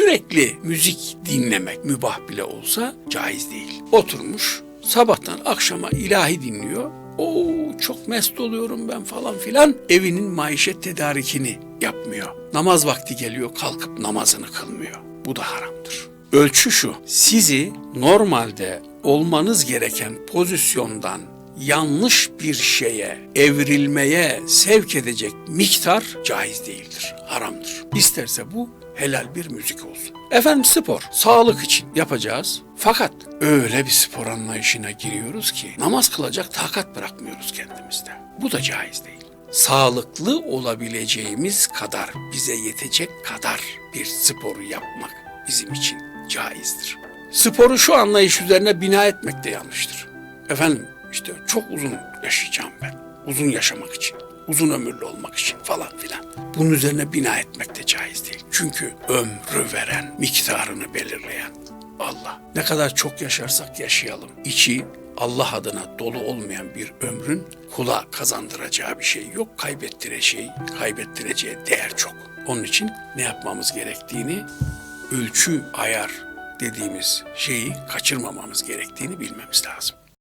sürekli müzik dinlemek mübah bile olsa caiz değil. Oturmuş sabahtan akşama ilahi dinliyor. Oo çok mest oluyorum ben falan filan. Evinin maişet tedarikini yapmıyor. Namaz vakti geliyor kalkıp namazını kılmıyor. Bu da haramdır. Ölçü şu. Sizi normalde olmanız gereken pozisyondan yanlış bir şeye, evrilmeye sevk edecek miktar caiz değildir, haramdır. İsterse bu helal bir müzik olsun. Efendim spor, sağlık için yapacağız. Fakat öyle bir spor anlayışına giriyoruz ki namaz kılacak takat bırakmıyoruz kendimizde. Bu da caiz değil. Sağlıklı olabileceğimiz kadar, bize yetecek kadar bir sporu yapmak bizim için caizdir. Sporu şu anlayış üzerine bina etmek de yanlıştır. Efendim işte çok uzun yaşayacağım ben. Uzun yaşamak için, uzun ömürlü olmak için falan filan. Bunun üzerine bina etmek de caiz değil. Çünkü ömrü veren, miktarını belirleyen Allah. Ne kadar çok yaşarsak yaşayalım. İçi Allah adına dolu olmayan bir ömrün kula kazandıracağı bir şey yok. Kaybettireceği, kaybettireceği değer çok. Onun için ne yapmamız gerektiğini ölçü, ayar dediğimiz şeyi kaçırmamamız gerektiğini bilmemiz lazım.